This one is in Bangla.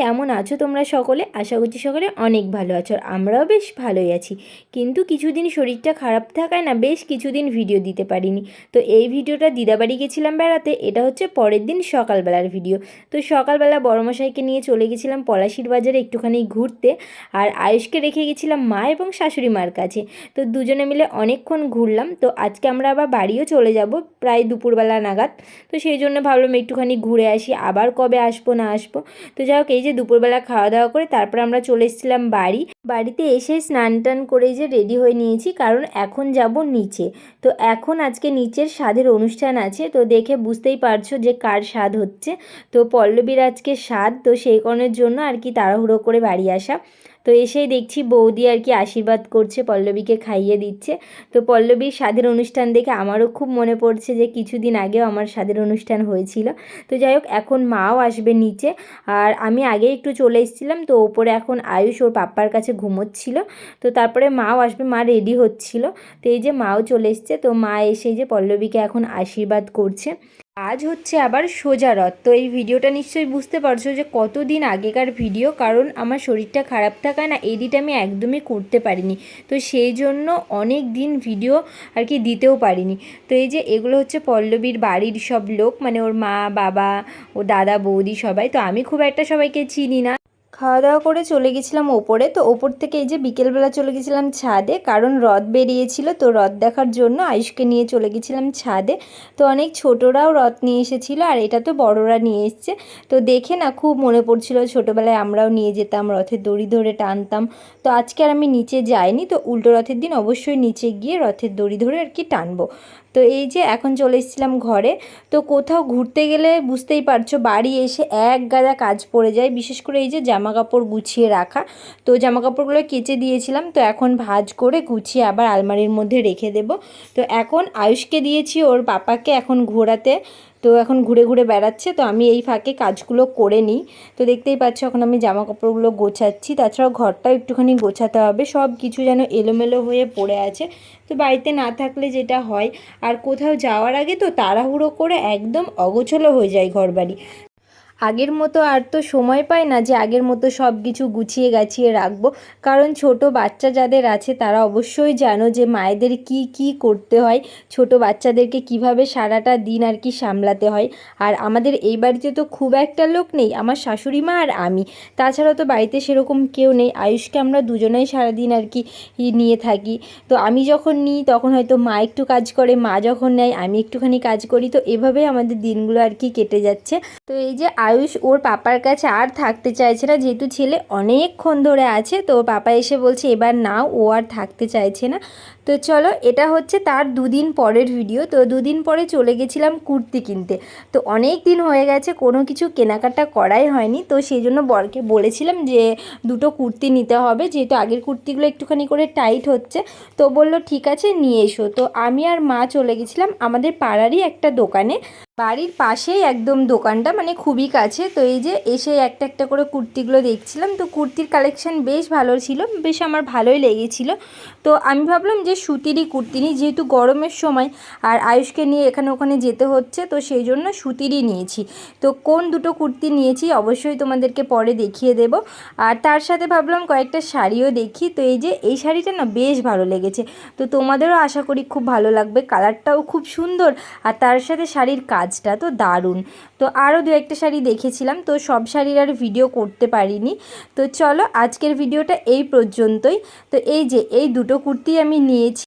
কেমন আছো তোমরা সকলে? আশা করছি সকলে অনেক ভালো আছো আর আমরাও বেশ ভালোই আছি। কিন্তু কিছুদিন শরীরটা খারাপ থাকায় না বেশ কিছুদিন ভিডিও দিতে পারিনি। তো এই ভিডিওটা দিদাবাড়ি গেছিলাম বেড়াতে, এটা হচ্ছে পরের দিন সকালবেলার ভিডিও। তো সকালবেলা বড়মশাইকে নিয়ে চলে গেছিলাম পলাশির বাজারে একটুখানি ঘুরতে আর আয়ুষকে রেখে গেছিলাম মা এবং শাশুড়ি মার কাছে। তো দুজনে মিলে অনেকক্ষণ ঘুরলাম। তো আজকে আমরা আবার বাড়িও চলে যাব, প্রায় দুপুরবেলা নাগাদ। তো সেই জন্য ভাবলাম একটুখানি ঘুরে আসি, আবার কবে আসব না আসব। তো যাই হোক এই যে দুপুরবেলা খাওয়া দাওয়া করে তারপর আমরা চলে এসেছিলাম বাড়ি। বাড়িতে এসে স্নান টান করে যে রেডি হয়ে নিয়েছি, কারণ এখন যাব নিচে। তো এখন আজকে নিচের স্বাদের অনুষ্ঠান আছে, তো দেখে বুঝতেই পারছ যে কার স্বাদ হচ্ছে। তো পল্লবীর আজকে স্বাদ, তো সেই কারণের জন্য আর কি তাড়াহুড়ো করে বাড়ি আসা। তো এসেই দেখছি বৌদি আর কি আশীর্বাদ করছে, পল্লবীকে খাইয়ে দিচ্ছে। তো পল্লবীর স্বাদের অনুষ্ঠান দেখে আমারও খুব মনে পড়ছে যে কিছুদিন আগেও আমার স্বাদের অনুষ্ঠান হয়েছিল। তো যাই হোক, এখন মাও আসবে নিচে। আর আমি আগে একটু চলে এসেছিলাম, তো ওপরে এখন আয়ুষ ওর পাপ্পার কাছে ঘুমোচ্ছিল। তো তারপরে মাও আসবে, মা রেডি হচ্ছিল। তো এই যে মাও চলে এসছে, তো মা এসে যে পল্লবীকে এখন আশীর্বাদ করছে। আজ হচ্ছে আবার সোজা রথ। তো এই ভিডিওটা নিশ্চয়ই বুঝতে পারছ যে কতদিন আগেকার ভিডিও, কারণ আমার শরীরটা খারাপ থাকায় না এডিট আমি একদমই করতে পারিনি। তো সেই জন্য অনেক দিন ভিডিও আর কি দিতেও পারিনি। তো এই যে এগুলো হচ্ছে পল্লবীর বাড়ির সব লোক মানে ওর মা, বাবা, ও দাদা, বৌদি সবাই, তো আমি খুব একটা সবাইকে চিনি না। খাওয়া দাওয়া করে চলে গেছিলাম ওপরে। তো ওপর থেকে এই যে বিকেলবেলা চলে গেছিলাম ছাদে, কারণ রথ বেরিয়েছিল, তো রথ দেখার জন্য আয়ুষকে নিয়ে চলে গেছিলাম ছাদে। তো অনেক ছোটরাও রথ নিয়ে এসেছিল, আর এটা তো বড়রা নিয়ে এসছে। তো দেখে না, খুব মনে পড়ছিল, ছোটোবেলায় আমরাও নিয়ে যেতাম, রথের দড়ি ধরে টানতাম। তো আজকে আর আমি নিচে যাইনি, তো উল্টো রথের দিন অবশ্যই নিচে গিয়ে রথের দড়ি ধরে আর কি টানবো। তো এই যে এখন চলে এসেছিলাম ঘরে, তো কোথাও ঘুরতে গেলে বুঝতেই পারছ বাড়ি এসে এক গাদা কাজ পড়ে যায়, বিশেষ করে এই যে জামা কাপড় গুছিয়ে রাখা। তো জামা কাপড়গুলো কেচে দিয়েছিলাম, তো এখন ভাজ করে গুছিয়ে আবার আলমারির মধ্যে রেখে দেব। তো এখন আয়ুষকে দিয়েছি ওর বাপাকে এখন ঘোরাতে। তো এখন ঘুরে ঘুরে বেড়াচ্ছে, তো আমি এই ফাঁকে কাজগুলো করে নিই। তো দেখতেই পাচ্ছ এখন আমি জামা কাপড়গুলো গোছাচ্ছি, তাছাড়াও ঘরটাও একটুখানি গোছাতে হবে, সব কিছু যেন এলোমেলো হয়ে পড়ে আছে। তো বাড়িতে না থাকলে যেটা হয়, আর কোথাও যাওয়ার আগে তো তাড়াহুড়ো করে একদম অগোছলো হয়ে যায় ঘরবাড়ি। আগের মতো আর তো সময় পাই না যে আগের মতো সব কিছু গুছিয়ে গাছিয়ে রাখব। কারণ ছোট বাচ্চা যাদের আছে তারা অবশ্যই জানো যে মায়েদের কি কি করতে হয়। ছোট বাচ্চাদেরকে কীভাবে সারাটা দিন আর কি সামলাতে হয়। আর আমাদের এই বাড়িতে তো খুব একটা লোক নেই, আমার শাশুড়ি মা আর আমি। তাছাড়া তো বাড়িতে সেরকম কেউ নেই। আয়ুষকে আমরা দুজনেই সারাদিন আর কি নিয়ে থাকি। তো আমি যখন নিই তখন হয়তো মা একটু কাজ করে, মা যখন নেয়, আমি একটুখানি কাজ করি। তো এভাবেই আমাদের দিনগুলো আর কি কেটে যাচ্ছে। তো এই যে আয়ুষ ওর পাপার কাছে আর থাকতে চাইছে না। যেহেতু ছেলে অনেকক্ষণ ধরে আছে, তো ওর পাপা এসে বলছে, এবার নাও ও আর থাকতে চাইছে না। তো চলো, এটা হচ্ছে তার দুদিন পরের ভিডিও তো দুদিন পরে চলে গেছিলাম কুর্তি কিনতে। তো অনেক দিন হয়ে গেছে, কোনো কিছু কেনাকাটা করাই হয়নি। তো সেই জন্য বরকে বলেছিলাম যে, দুটো কুর্তি নিতে হবে, যেহেতু আগের কুর্তিগুলো একটুখানি করে টাইট হচ্ছে। তো বলল, ঠিক আছে, নিয়ে এসো। তো আমি আর মা চলে গেছিলাম আমাদের পাড়ারই একটা দোকানে। বাড়ির পাশেই একদম দোকানটা মানে খুবই কাছে। তো এই যে এসে একটা একটা করে কুর্তিগুলো দেখছিলাম। তো কুর্তির কালেকশান বেশ ভালো ছিল, বেশ আমার ভালোই লেগেছিল। তো আমি ভাবলাম যে সুতিরই কুর্তি নিই, যেহেতু গরমের সময় আর আয়ুষকে নিয়ে এখানে ওখানে যেতে হচ্ছে, তো সেই জন্য সুতিরই নিয়েছি। তো কোন দুটো কুর্তি নিয়েছি অবশ্যই তোমাদেরকে পরে দেখিয়ে দেব। আর তার সাথে ভাবলাম কয়েকটা শাড়িও দেখি। তো এই যে এই শাড়িটা না বেশ ভালো লেগেছে। তো তোমাদেরও আশা করি খুব ভালো লাগবে, কালারটাও খুব সুন্দর। আর তার সাথে শাড়ির কাজটা তো দারুণ। তো আরও দু একটা শাড়ি দেখেছিলাম, তো সব শাড়ির আর ভিডিও করতে পারিনি। তো চলো আজকের ভিডিওটা এই পর্যন্তই। তো এই যে, এই দুটো কুর্তি আমি নিয়েছি।